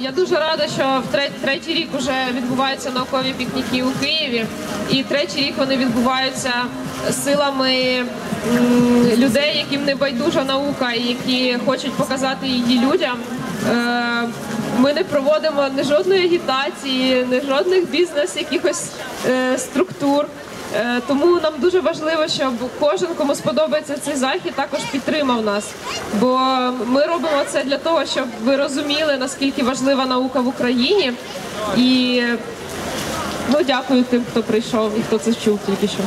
Я дуже рада, що в третій, рік вже відбуваються наукові пікніки у Києві, і третій рік вони відбуваються силами людей, яким не байдужа наука, і які хочуть показати її людям. Е, Ми не проводимо ні жодної агітації, ні жодних бізнес якихось е, структур. Е, Тому нам дуже важливо, щоб кожен, кому сподобається цей захід, також підтримав нас. Бо ми робимо це для того, щоб ви розуміли, наскільки важлива наука в Україні. І ну, дякую тим, хто прийшов і хто це чув тільки що.